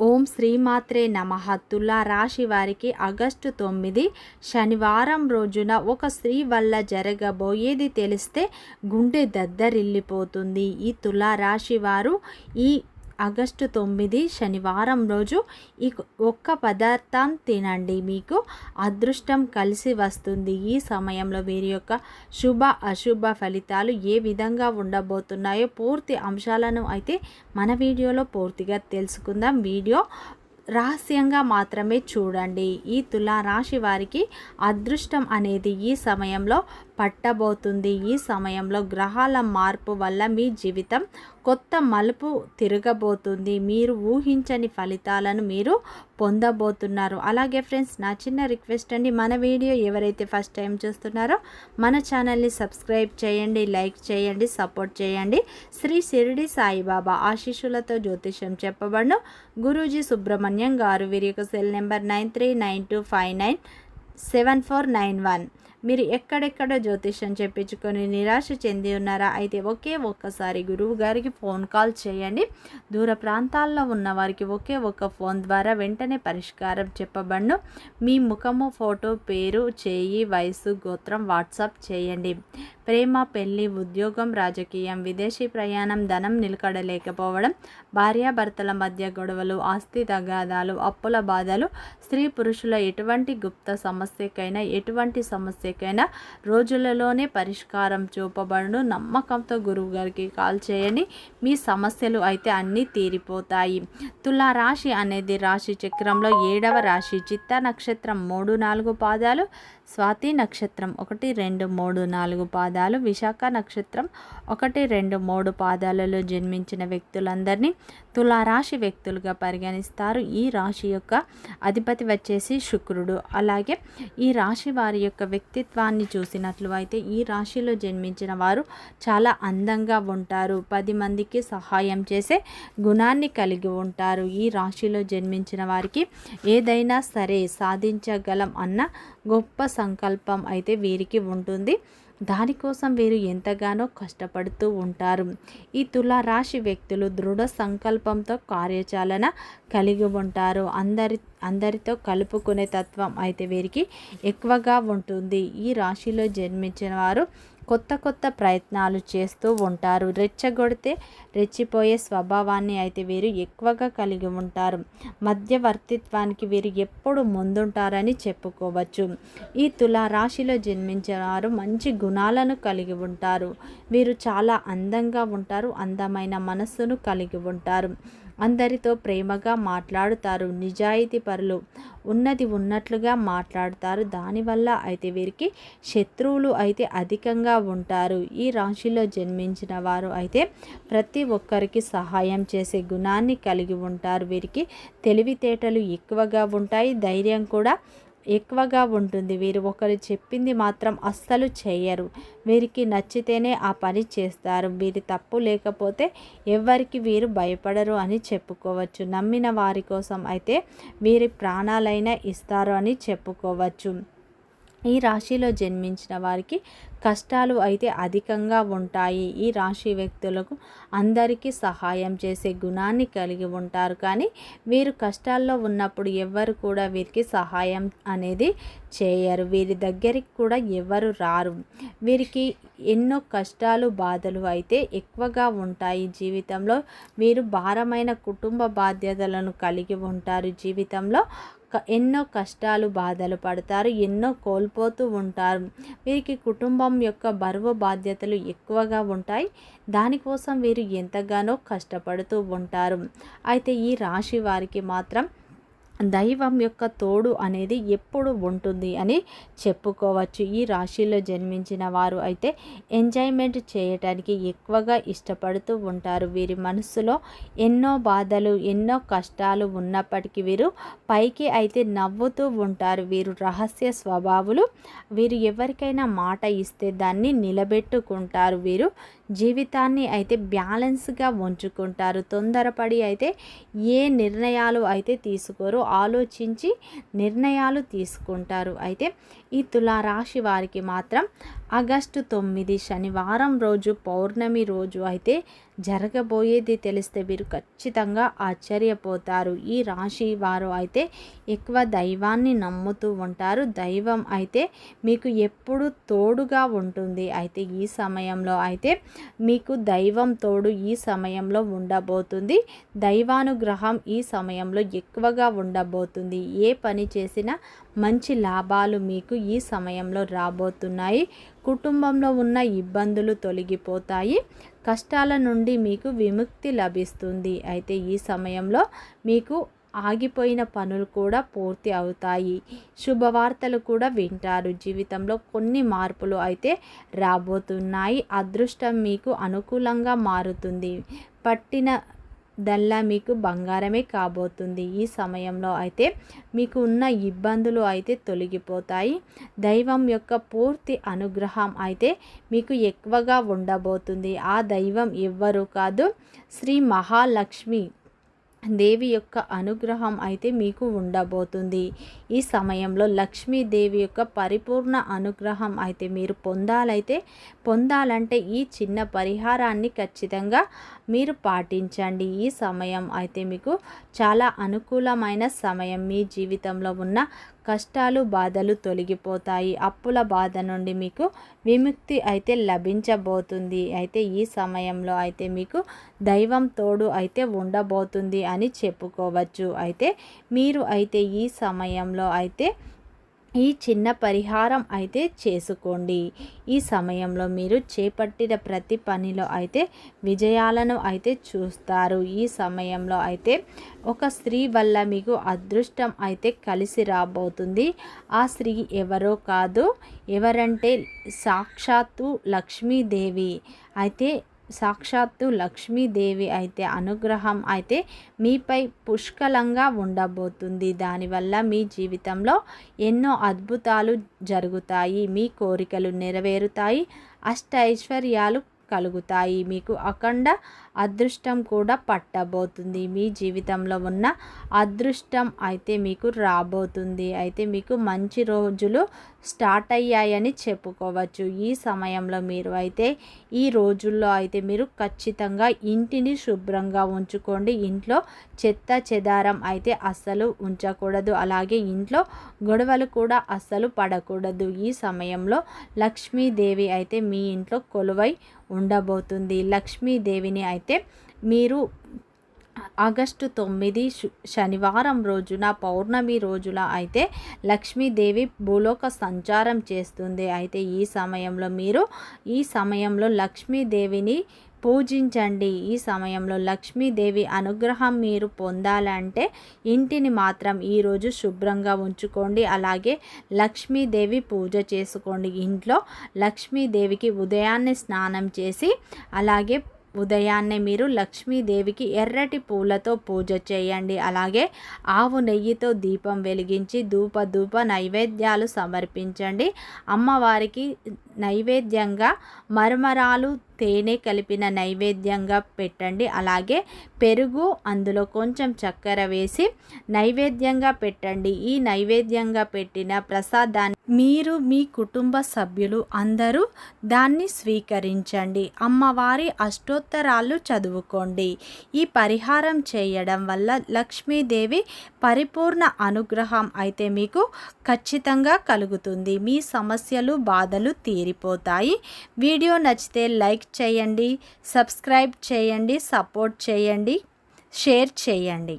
ఓం శ్రీమాత్రే నమ. తులా రాశి వారికి ఆగస్టు తొమ్మిది శనివారం రోజున ఒక స్త్రీ వల్ల జరగబోయేది తెలిస్తే గుండె దద్దరిల్లిపోతుంది. ఈ తులా రాశి వారు ఈ ఆగస్టు తొమ్మిది శనివారం రోజు ఈ ఒక్క పదార్థం తినండి. మీకు అదృష్టం కలిసి వస్తుంది. ఈ సమయంలో వీరి యొక్క శుభ అశుభ ఫలితాలు ఏ విధంగా ఉండబోతున్నాయో పూర్తి అంశాలను అయితే మన వీడియోలో పూర్తిగా తెలుసుకుందాం. వీడియో రహస్యంగా మాత్రమే చూడండి. ఈ తులా రాశి వారికి అదృష్టం అనేది ఈ సమయంలో పట్టబోతుంది ఈ సమయంలో గ్రహాల మార్పు వల్ల మీ జీవితం కొత్త మలుపు తిరగబోతుంది. మీరు ఊహించని ఫలితాలను మీరు పొందబోతున్నారు. అలాగే ఫ్రెండ్స్ నా చిన్న రిక్వెస్ట్ అండి మన వీడియో ఎవరైతే ఫస్ట్ టైం చూస్తున్నారో మన ఛానల్ని సబ్స్క్రైబ్ చేయండి లైక్ చేయండి సపోర్ట్ చేయండి. శ్రీ షిరిడి సాయిబాబా ఆశీస్సులతో జ్యోతిషం చెప్పబడను. గురూజీ సుబ్రహ్మణ్యం గారు వీరి యొక్క cell number nine three nine two five nine seven four nine one. మీరు ఎక్కడెక్కడ జ్యోతిష్యం చెప్పించుకొని నిరాశ చెంది ఉన్నారా అయితే ఒకే ఒక్కసారి గురువు గారికి ఫోన్ కాల్ చేయండి. దూర ప్రాంతాల్లో ఉన్న వారికి ఒకే ఒక్క ఫోన్ ద్వారా వెంటనే పరిష్కారం చెప్పబడును. మీ ముఖము ఫోటో పేరు చేయి వయసు గోత్రం వాట్సాప్ చేయండి. ప్రేమ పెళ్ళి ఉద్యోగం రాజకీయం విదేశీ ప్రయాణం ధనం నిలకడలేకపోవడం భార్యాభర్తల మధ్య గొడవలు ఆస్తి తగాదాలు అప్పుల బాధలు స్త్రీ పురుషుల ఎటువంటి గుప్త సమస్యకైనా ఎటువంటి సమస్యకైనా రోజులలోనే పరిష్కారం చూపబడును. నమ్మకంతో గురువు గారికి కాల్ చేయండి. మీ సమస్యలు అయితే అన్నీ తీరిపోతాయి. తులారాశి అనేది రాశి చక్రంలో ఏడవ రాశి. చిత్త నక్షత్రం మూడు నాలుగు పాదాలు. స్వాతి నక్షత్రం ఒకటి రెండు మూడు నాలుగు పాదాలు. విశాఖ నక్షత్రం ఒకటి రెండు మూడు పాదాలలో జన్మించిన వ్యక్తులందరినీ తులారాశి వ్యక్తులుగా పరిగణిస్తారు. ఈ రాశి యొక్క అధిపతి వచ్చేసి శుక్రుడు. అలాగే ఈ రాశి వారి యొక్క వ్యక్తిత్వాన్ని చూసినట్లు అయితే ఈ రాశిలో జన్మించిన వారు చాలా అందంగా ఉంటారు. పది మందికి సహాయం చేసే గుణాన్ని కలిగి ఉంటారు. ఈ రాశిలో జన్మించిన వారికి ఏదైనా సరే సాధించగలం అన్న గొప్ప సంకల్పం అయితే వీరికి ఉంటుంది. దానికోసం వీరు ఎంతగానో కష్టపడుతూ ఉంటారు. ఈ తులారాశి వ్యక్తులు దృఢ సంకల్పంతో కార్యచాలన కలిగి ఉంటారు. అందరి అందరితో కలుపుకునే తత్వం అయితే వీరికి ఎక్కువగా ఉంటుంది. ఈ రాశిలో జన్మించిన వారు కొత్త కొత్త ప్రయత్నాలు చేస్తూ ఉంటారు. రెచ్చగొడితే రెచ్చిపోయే స్వభావాన్ని అయితే వీరు ఎక్కువగా కలిగి ఉంటారు. మధ్యవర్తిత్వానికి వీరు ఎప్పుడు ముందుంటారని చెప్పుకోవచ్చు. ఈ తులారాశిలో జన్మించిన వారు మంచి గుణాలను కలిగి ఉంటారు. వీరు చాలా అందంగా ఉంటారు. అందమైన మనస్సును కలిగి ఉంటారు. అందరితో ప్రేమగా మాట్లాడుతారు. నిజాయితీ పరులు ఉన్నది ఉన్నట్లుగా మాట్లాడతారు. దానివల్ల అయితే వీరికి శత్రువులు అయితే అధికంగా ఉంటారు. ఈ రాశిలో జన్మించిన వారు అయితే ప్రతి ఒక్కరికి సహాయం చేసే గుణాన్ని కలిగి ఉంటారు. వీరికి తెలివితేటలు ఎక్కువగా ఉంటాయి. ధైర్యం కూడా ఎక్కువగా ఉంటుంది. వీరు ఒకరు చెప్పింది మాత్రం అస్సలు చేయరు. వీరికి నచ్చితేనే ఆ పని చేస్తారు. వీరి తప్పు లేకపోతే ఎవరికి వీరు భయపడరు అని చెప్పుకోవచ్చు. నమ్మిన వారి కోసం అయితే వీరి ప్రాణాలైనా ఇస్తారు అని చెప్పుకోవచ్చు. ఈ రాశిలో జన్మించిన వారికి కష్టాలు అయితే అధికంగా ఉంటాయి. ఈ రాశి వ్యక్తులకు అందరికీ సహాయం చేసే గుణాన్ని కలిగి ఉంటారు. కానీ వీరు కష్టాల్లో ఉన్నప్పుడు ఎవరు కూడా వీరికి సహాయం అనేది చేయరు. వీరి దగ్గరికి కూడా ఎవరు రారు. వీరికి ఎన్నో కష్టాలు బాధలు అయితే ఎక్కువగా ఉంటాయి. జీవితంలో వీరు భారమైన కుటుంబ బాధ్యతలను కలిగి ఉంటారు. జీవితంలో ఎన్నో కష్టాలు బాధలు పడతారు ఎన్నో కోల్పోతూ ఉంటారు. వీరికి కుటుంబం యొక్క బరువు బాధ్యతలు ఎక్కువగా ఉంటాయి. దానికోసం వీరు ఎంతగానో కష్టపడుతూ ఉంటారు. అయితే ఈ రాశి వారికి మాత్రం దైవం యొక్క తోడు అనేది ఎప్పుడు ఉంటుంది అని చెప్పుకోవచ్చు. ఈ రాశిలో జన్మించిన వారు అయితే ఎంజాయ్మెంట్ చేయటానికి ఎక్కువగా ఇష్టపడుతూ ఉంటారు. వీరి మనసులో ఎన్నో బాధలు ఎన్నో కష్టాలు ఉన్నప్పటికీ వీరు పైకి అయితే నవ్వుతూ ఉంటారు. వీరు రహస్య స్వభావులు వీరు ఎవరికైనా మాట ఇస్తే దాన్ని నిలబెట్టుకుంటారు. వీరు జీవితాన్ని అయితే బ్యాలెన్స్గా ఉంచుకుంటారు. తొందరపడి అయితే ఏ నిర్ణయాలు అయితే తీసుకోరు ఆలోచించి నిర్ణయాలు తీసుకుంటారు. అయితే ఈ తులారాశి వారికి మాత్రం ఆగస్టు తొమ్మిది శనివారం రోజు పౌర్ణమి రోజు అయితే జరగబోయేది తెలిస్తే మీరు ఖచ్చితంగా ఆశ్చర్యపోతారు. ఈ రాశి వారు అయితే ఎక్కువ దైవాన్ని నమ్ముతూ ఉంటారు. దైవం అయితే మీకు ఎప్పుడు తోడుగా ఉంటుంది. అయితే ఈ సమయంలో అయితే మీకు దైవం తోడు ఈ సమయంలో ఉండబోతుంది. దైవానుగ్రహం ఈ సమయంలో ఎక్కువగా ఉండబోతుంది. ఏ పని చేసినా మంచి లాభాలు మీకు ఈ సమయంలో రాబోతున్నాయి. కుటుంబంలో ఉన్న ఇబ్బందులు తొలగిపోతాయి. కష్టాల నుండి మీకు విముక్తి లభిస్తుంది. అయితే ఈ సమయంలో మీకు ఆగిపోయిన పనులు కూడా పూర్తి అవుతాయి. శుభవార్తలు కూడా వింటారు. జీవితంలో కొన్ని మార్పులు అయితే రాబోతున్నాయి. అదృష్టం మీకు అనుకూలంగా మారుతుంది. పట్టిన దల్లా మీకు బంగారమే కాబోతుంది. ఈ సమయంలో అయితే మీకు ఉన్న ఇబ్బందులు అయితే తొలగిపోతాయి. దైవం యొక్క పూర్తి అనుగ్రహం అయితే మీకు ఎక్కువగా ఉండబోతుంది. ఆ దైవం ఎవ్వరు కాదు శ్రీ మహాలక్ష్మి దేవి యొక్క అనుగ్రహం అయితే మీకు ఉండబోతుంది. ఈ సమయంలో లక్ష్మీదేవి యొక్క పరిపూర్ణ అనుగ్రహం అయితే మీరు పొందాలైతే పొందాలంటే ఈ చిన్న పరిహారాన్ని ఖచ్చితంగా మీరు పాటించండి. ఈ సమయం అయితే మీకు చాలా అనుకూలమైన సమయం. మీ జీవితంలో ఉన్న కష్టాలు బాధలు తొలగిపోతాయి. అప్పుల బాధ నుండి మీకు విముక్తి అయితే లభించబోతుంది. అయితే ఈ సమయంలో అయితే మీకు దైవం తోడు అయితే ఉండబోతుంది అని చెప్పుకోవచ్చు. అయితే మీరు అయితే ఈ సమయంలో అయితే ఈ చిన్న పరిహారం అయితే చేసుకోండి. ఈ సమయంలో మీరు చేపట్టిన ప్రతి పనిలో అయితే విజయాలను అయితే చూస్తారు. ఈ సమయంలో అయితే ఒక స్త్రీ వల్ల మీకు అదృష్టం అయితే కలిసి రాబోతుంది. ఆ స్త్రీ ఎవరో కాదు ఎవరంటే సాక్షాత్తు లక్ష్మీదేవి. అయితే సాక్షాత్తు లక్ష్మీదేవి అయితే అనుగ్రహం అయితే మీపై పుష్కలంగా ఉండబోతుంది. దానివల్ల మీ జీవితంలో ఎన్నో అద్భుతాలు జరుగుతాయి. మీ కోరికలు నెరవేరుతాయి. అష్ట ఐశ్వర్యాలు కలుగుతాయి. మీకు అఖండ అదృష్టం కూడా పట్టబోతుంది. మీ జీవితంలో ఉన్న అదృష్టం అయితే మీకు రాబోతుంది. అయితే మీకు మంచి రోజులు స్టార్ట్ అయ్యాయని చెప్పుకోవచ్చు. ఈ సమయంలో మీరు అయితే ఈ రోజుల్లో అయితే మీరు ఖచ్చితంగా ఇంటిని శుభ్రంగా ఉంచుకోండి. ఇంట్లో చెత్త చెదారం అయితే అస్సలు ఉంచకూడదు. అలాగే ఇంట్లో గొడవలు కూడా అస్సలు పడకూడదు. ఈ సమయంలో లక్ష్మీదేవి అయితే మీ ఇంట్లో కొలువై ఉండబోతుంది. లక్ష్మీదేవిని అయితే అయితే మీరు ఆగస్టు తొమ్మిది శనివారం రోజున పౌర్ణమి రోజున అయితే లక్ష్మీదేవి భూలోక సంచారం చేస్తుంది. అయితే ఈ సమయంలో మీరు ఈ సమయంలో లక్ష్మీదేవిని పూజించండి. ఈ సమయంలో లక్ష్మీదేవి అనుగ్రహం మీరు పొందాలంటే ఇంటిని మాత్రం ఈరోజు శుభ్రంగా ఉంచుకోండి. అలాగే లక్ష్మీదేవి పూజ చేసుకోండి. ఇంట్లో లక్ష్మీదేవికి ఉదయాన్నే స్నానం చేసి అలాగే ఉదయాన్నే మీరు లక్ష్మీదేవికి ఎర్రటి పూలతో పూజ చేయండి. అలాగే ఆవు నెయ్యితో దీపం వెలిగించి ధూప ధూప నైవేద్యాలు సమర్పించండి. అమ్మవారికి నైవేద్యంగా మరమరాలు తేనె కలిపిన నైవేద్యంగా పెట్టండి. అలాగే పెరుగు అందులో కొంచెం చక్కెర వేసి నైవేద్యంగా పెట్టండి. ఈ నైవేద్యంగా పెట్టిన ప్రసాదాన్ని మీరు మీ కుటుంబ సభ్యులు అందరూ దాన్ని స్వీకరించండి. అమ్మవారి అష్టోత్తరాలు చదువుకోండి. ఈ పరిహారం చేయడం వల్ల లక్ష్మీదేవి పరిపూర్ణ అనుగ్రహం అయితే మీకు ఖచ్చితంగా కలుగుతుంది. మీ సమస్యలు బాధలు తీరిపోతాయి వీడియో నచ్చితే లైక్ లైక్ చేయండి సబ్స్క్రైబ్ చేయండి సపోర్ట్ చేయండి షేర్ చేయండి.